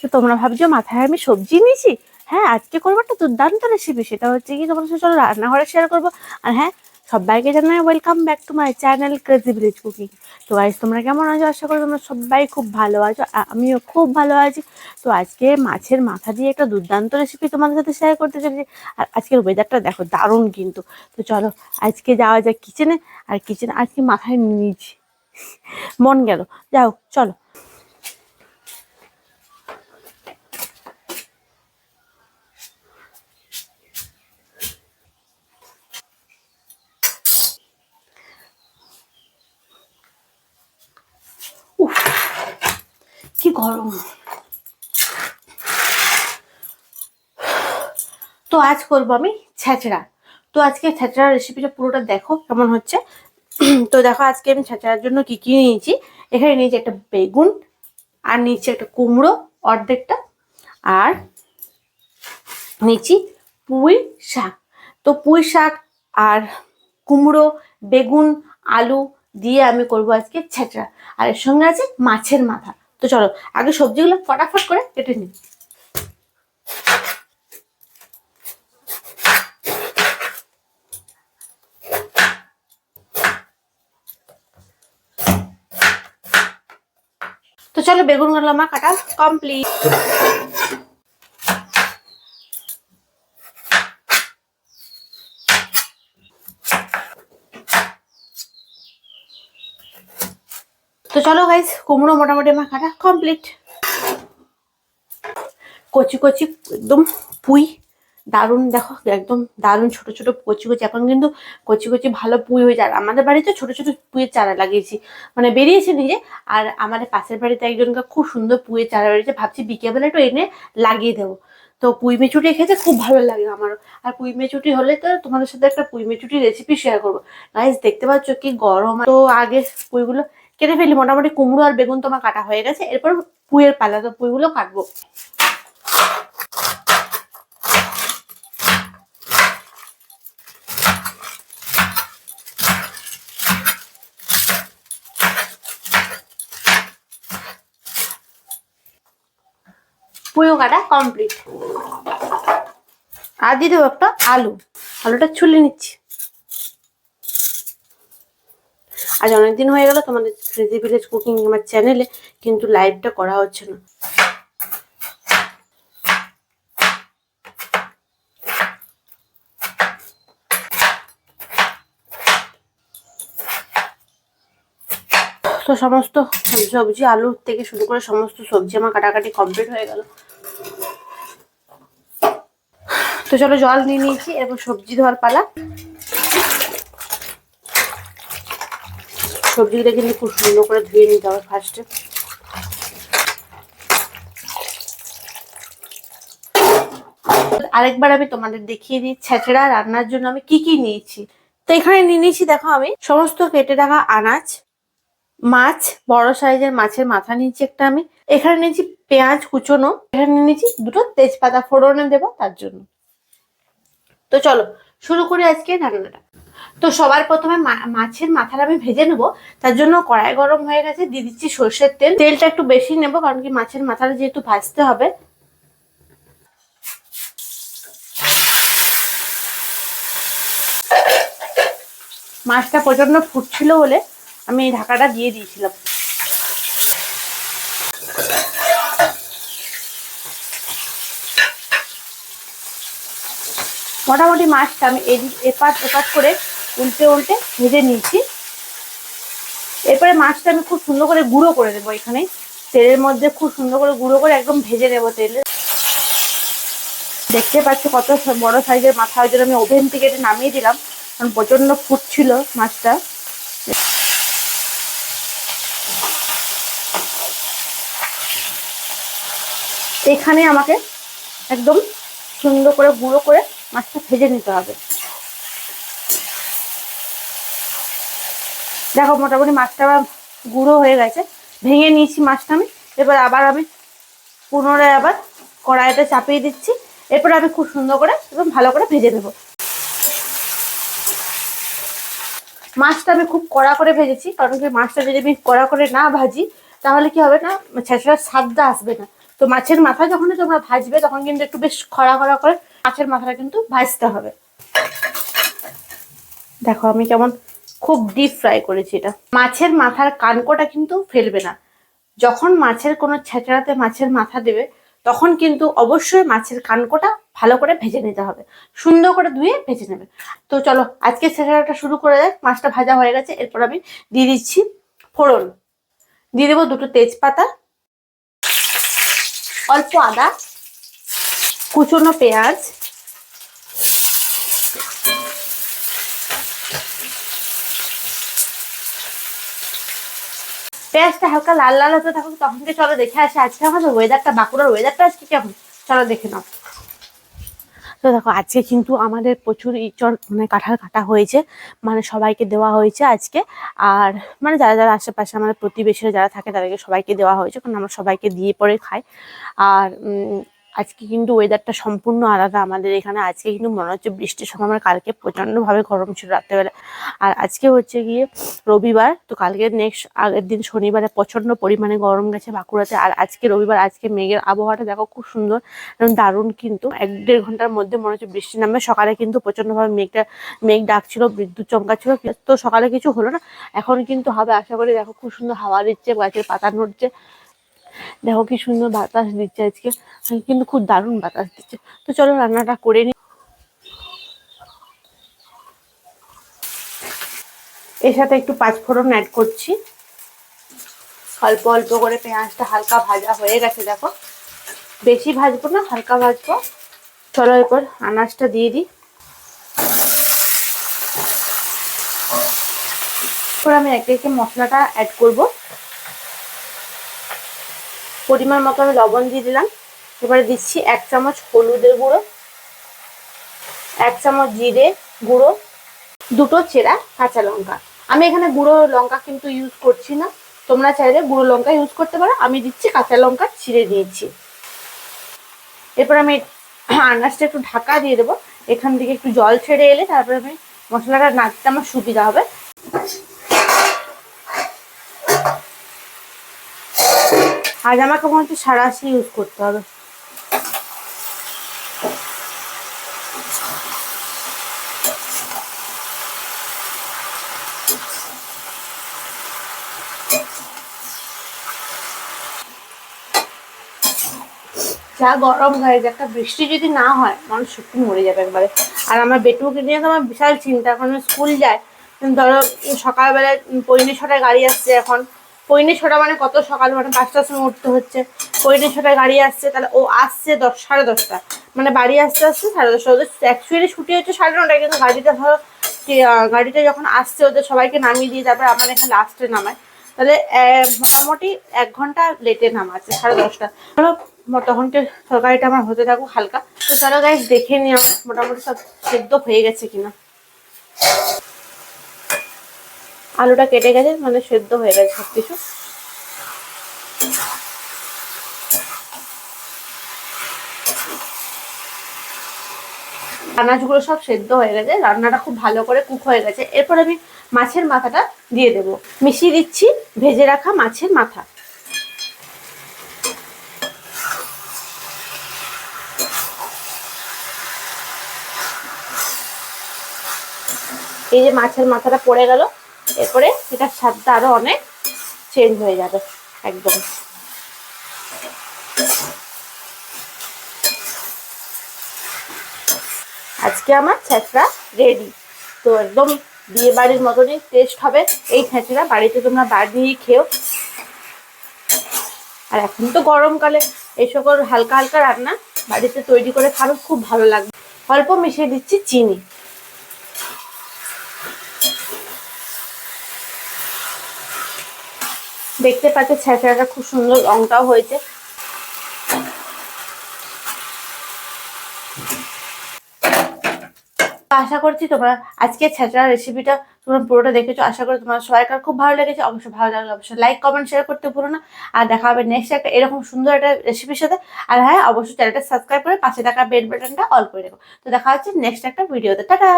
তো তোমরা ভাবছ মাথায় আমি সবজি নিয়েছি? হ্যাঁ আজকে করব একটা দুর্দান্ত রেসিপি সেটা হচ্ছে কি তোমার সাথে চলো রান্নাঘরে শেয়ার করব। আর হ্যাঁ সবাইকে জানাই welcome back to my channel crazy village cooking তো আজ তোমরা কেমন আছো? আশা করি তোমরা সবাই খুব ভালো আছো আমিও খুব ভালো আছি। তো আজকে মাছের মাথা দিয়ে একটা দুর্দান্ত রেসিপি তোমাদের সাথে শেয়ার করতে চলেছি। আর আজকের ওয়েদারটা দেখো দারুণ কিন্তু। তো চলো, আজকে যাওয়া যাক কিচেনে আর কিচেনে আজকে মাথায় নিয়েছি মন গেল। যাও, চলো। গরম। তো আজ করব আমি ছেঁচড়া। তো আজকে ছেঁচড়া রেসিপিটা পুরোটা দেখো কেমন হচ্ছে। তো দেখো, আজকে আমি ছেঁচড়ার জন্য কি কি নিয়েছি। এখানে নিয়েছি একটা বেগুন, আর নিয়েছি একটা কুমড়ো অর্ধেকটা, আর নিয়েছি পুঁই শাক। তো পুঁই শাক আর কুমড়ো, বেগুন, আলু দিয়ে আমি করব আজকে ছেঁচড়া। আর এর সঙ্গে আছে মাছের মাথা। তো চলো আগে সবজিগুলো ফটাফট করে কেটে নিই। তো চলো বেগুনগুলো আমার কাটা কমপ্লিট তো চলো গাইস কুমড়ো মোটামুটি আমার কাটা কমপ্লিট কচি কচি একদম পুই, দারুণ, দেখো, একদম দারুণ ছোট ছোট কচি কচি। এখন কিন্তু কচি কচি ভালো পুঁই হয়ে যায়। আমাদের বাড়িতে ছোট ছোট পুঁয়ের চারা লাগিয়েছি। মানে বেরিয়েছে নিজে, আর আমাদের পাশের বাড়িতে একজনকে খুব সুন্দর পুঁয়ের চারা বেরিয়েছে। ভাবছি বিকেলবেলা একটু এনে লাগিয়ে দেবো। তো পুঁই মেচুটি খেতে খুব ভালো লাগে আমারও। আর পুঁই মেচুটি হলে তো তোমাদের সাথে একটা পুঁই মেচুটি রেসিপি শেয়ার করব। গাইস দেখতে পাচ্ছ কি গরম। তো আগে পুঁইগুলো কেটে ফেলি, মোটামুটি কুমড়ো আর বেগুন তোমার কাটা হয়ে গেছে। এরপর পুঁয়ের পালা, তো পুঁইগুলো কাটবো। পুঁইও কাটা কমপ্লিট আর দিয়ে দেবো একটা আলু। আলুটা ছুলে নিচ্ছি। আজ অনেকদিন হয়ে গেল তোমাদের ক্রেজি ভিলেজ কুকিং আমার চ্যানেলে কিন্তু লাইভটা করা হচ্ছে না। তো সমস্ত সবজি আলু থেকে শুরু করে সমস্ত সবজি আমার কাটাকাটি কমপ্লিট হয়ে গেল। তো চলো জল নিয়ে নিয়েছি, এরপর সবজি ধোয়ার পালা। সবজিগুলো কিন্তু খুব সুন্দর করে ধুয়ে নিতে হবে ফার্স্টে আরেকবার আমি তোমাদের দেখিয়ে দিই ছেঁচড়া রান্নার জন্য আমি কি কি নিয়েছি। তো এখানে নিয়ে নিয়েছি দেখো আমি সমস্ত কেটে রাখা আনাজ, মাছ, বড় সাইজের মাছের মাথা নিয়েছি একটা আমি। এখানে নিয়েছি পেঁয়াজ কুচোনো, এখানে নিয়েছি দুটো তেজপাতা ফোড়নে দেবো তার জন্য। তো চলো, শুরু করি আজকে রান্নাটা। তো সবার প্রথমে মাছের মাথাটা আমি ভেজে নেব। তার জন্য কড়াই গরম হয়ে গেছে, দিয়ে দিচ্ছি সর্ষের তেল। তেলটা একটু বেশি নেব, কারণ কি মাছের মাথাটা যেহেতু ভাজতে হবে। মাছটা প্রচণ্ড ফুটছিল বলে আমি ঢাকাটা দিয়ে দিয়েছিলাম। মোটামুটি মাছটা আমি এদিক এপাট ওপাট করে উল্টে উল্টে ভেজে নিয়েছি। এরপরে মাছটা আমি খুব সুন্দর করে গুঁড়ো করে দেবো এখানে। তেলের মধ্যে খুব সুন্দর করে গুঁড়ো করে একদম ভেজে নেব তেলে। দেখতে পাচ্ছি কত বড় সাইজের মাথা জন্য আমি ওভেন থেকে এটা নামিয়ে দিলাম। কারণ প্রচণ্ড ফুটছিল মাছটা। এখানে আমাকে একদম সুন্দর করে গুঁড়ো করে মাছটা ভেজে নিতে হবে। দেখো, মোটামুটি মাছটা আবার গুঁড়ো হয়ে গেছে। ভেঙে নিয়েছি মাছটা আমি। এবার আবার আমি পুনরায় আবার কড়াইতে চাপিয়ে দিচ্ছি। এরপর আমি খুব সুন্দর করে এবং ভালো করে ভেজে দেবো মাছটা আমি খুব কড়া করে ভেজেছি, কারণ কি মাছটা যদি আমি কড়া করে না ভাজি, তাহলে কি হবে না, ছেঁচড়ার স্বাদটা আসবে না। তো মাছের মাথা যখন তোমরা ভাজবে, তখন কিন্তু একটু বেশ খড়া খড়া করে মাছের মাথাটা কিন্তু ভাজতে হবে। দেখো, আমি কেমন খুব ডিপ ফ্রাই করেছি এটা। মাছের মাথার কানকোটা কিন্তু ফেলবে না। যখন মাছের কোনো ছেঁচড়াতে মাছের মাথা দেবে, তখন কিন্তু অবশ্যই মাছের কানকোটা ভালো করে ভেজে নিতে হবে। সুন্দর করে ধুয়ে ভেজে নেবে। তো চলো, আজকে ছেঁচড়াটা শুরু করে দেয় মাছটা ভাজা হয়ে গেছে। এরপর আমি দিয়ে দিচ্ছি ফোড়ন। দিয়ে দেবো দুটো তেজপাতা, অল্প আদা, কুচনো পেঁয়াজ পেঁয়াজটা হালকা লাল লাল হতে থাকুক, তখন থেকে চলো দেখে আসি আজকে আমাদের ওয়েদারটা বাঁকুড়ার ওয়েদারটা আজকে কেমন? চলো দেখে নাও। তো দেখো, আজকে কিন্তু আমাদের প্রচুর ইচড় মানে কাঁঠাল কাটা হয়েছে। মানে সবাইকে দেওয়া হয়েছে আজকে। আর মানে যারা যারা আশেপাশে আমাদের প্রতিবেশীরা যারা থাকে, তাদেরকে সবাইকে দেওয়া হয়েছে। কারণ আমরা সবাইকে দিয়ে পরে খাই। আর আজকে কিন্তু ওয়েদারটা সম্পূর্ণ আলাদা। আমাদের এখানে আজকে কিন্তু মনে হচ্ছে বৃষ্টির সময়, আমার কালকে প্রচণ্ডভাবে গরম ছিল রাত্রেবেলা। আর আজকে হচ্ছে গিয়ে রবিবার, তো কালকে নেক্সট আগের দিন শনিবারে প্রচণ্ড পরিমাণে গরম গেছে বাঁকুড়াতে। আর আজকে রবিবার, আজকে মেঘের আবহাওয়াটা দেখো খুব সুন্দর দারুণ কিন্তু। এক দেড় ঘণ্টার মধ্যে মনে হচ্ছে বৃষ্টি নামবে। সকালে কিন্তু প্রচণ্ডভাবে মেঘটা, মেঘ ডাকছিল বিদ্যুৎ চমকাচ্ছিল তো সকালে কিছু হলো না। এখন কিন্তু হবে, আশা করি দেখো খুব সুন্দর হাওয়া দিচ্ছে, গাছের পাতা নড়ছে। দেখো কি সুন্দর বাতাস দিচ্ছে আজকে। কিন্তু খুব দারুণ বাতাস দিচ্ছে। তো চলো রান্নাটা করে নি। এর সাথে একটু পাঁচফোড়ন অ্যাড করছি। অল্প অল্প করে পেঁয়াজটা হালকা ভাজা হয়ে গেছে, দেখো। বেশি ভাজবো না, হালকা ভাজবো। চলো এরপর আনাজটা দিয়ে দিই। এরপর আমি একে একে মশলাটা অ্যাড করব। পরিমাণ মতো আমি লবণ দিয়ে দিলাম। এবারে দিচ্ছি এক চামচ হলুদের গুঁড়ো, এক চামচ জিরে গুঁড়ো, দুটো চেরা কাঁচা লঙ্কা। আমি এখানে গুঁড়ো লঙ্কা কিন্তু ইউজ করছি না। তোমরা চাইলে গুঁড়ো লঙ্কা ইউজ করতে পারো। আমি দিচ্ছি কাঁচা লঙ্কা ছিঁড়ে দিয়েছি। এরপর আমি আনাজটা একটু ঢাকা দিয়ে দেবো। এখান থেকে একটু জল ছেড়ে এলে তারপরে আমি মশলাটা নাড়তে আমার সুবিধা হবে। আজ আমাকে মনে হচ্ছে সারাশি ইউজ করতে হবে। যা গরম গায়ে একটা বৃষ্টি যদি না হয়, মানুষ সত্যি মরে যাবে একবারে। আর আমার বেটুকে নিয়ে তো আমার বিশাল চিন্তা, এখন স্কুল যায় ধরো সকালবেলায় পৈনি ছটায় গাড়ি আসছে এখন। পৈনি ছটা মানে কত সকাল মানে পাঁচটার সময় উঠতে হচ্ছে। পৈনি ছটায় গাড়ি আসছে, তাহলে ও আসছে দশ, সাড়ে দশটা। মানে বাড়ি আসতে আসতে সাড়ে দশটা। ওদের অ্যাকচুয়ালি ছুটি হচ্ছে সাড়ে নটায়, কিন্তু গাড়িটা ধরো গাড়িটা যখন আসছে, ওদের সবাইকে নামিয়ে দিয়ে তারপরে আমার এখানে লাস্টে নামায় তাহলে মোটামুটি এক ঘণ্টা লেটে নামাচ্ছে, সাড়ে দশটা। ধরো তখনকে তরকারিটা আমার হতে থাকুক হালকা। তো চলো গাইজ দেখে নিই আমার, মোটামুটি সব সেদ্ধ হয়ে গেছে কিনা। আলুটা কেটে গেছে মানে সেদ্ধ হয়ে গেছে সব কিছু আনাজগুলো সব সেদ্ধ হয়ে গেছে, রান্নাটা খুব ভালো করে কুক হয়ে গেছে। এরপর আমি মাছের মাথাটা দিয়ে দেবো। মিশিয়ে দিচ্ছি ভেজে রাখা মাছের মাথা। এই যে মাছের মাথাটা পড়ে গেল এরপরে এটার স্বাদটা আরও অনেক চেঞ্জ হয়ে যাবে, একদম। আজকে আমার ছেঁচড়া রেডি তো একদম বিয়ে বাড়ির মতনই টেস্ট হবে এই ছেঁচড়া, বাড়িতে তোমরা বানিয়ে খেও আর এখন তো গরমকালে এই সকল হালকা হালকা রান্না বাড়িতে তৈরি করে খাবে খুব ভালো লাগবে। অল্প মিশিয়ে দিচ্ছি চিনি। দেখতে পাচ্ছ ছেঁচড়াটা খুব সুন্দর রংটাও হয়েছে। আশা করছি তোমরা আজকে ছেঁচড়া রেসিপিটা তোমরা পুরোটা দেখেছ। আশা করি তোমার সবাইকার খুব ভালো লেগেছে। অবশ্যই ভালো লাগলে অবশ্যই লাইক কমেন্ট শেয়ার করতে ভুলো না। আর দেখা হবে নেক্সট একটা এরকম সুন্দর একটা রেসিপির সাথে। আর হ্যাঁ অবশ্যই চ্যানেলটা সাবস্ক্রাইব করে পাশে থাকা বেল বাটনটা অল করে রেখো। তো দেখা হচ্ছে নেক্সট একটা ভিডিওতে টাটা!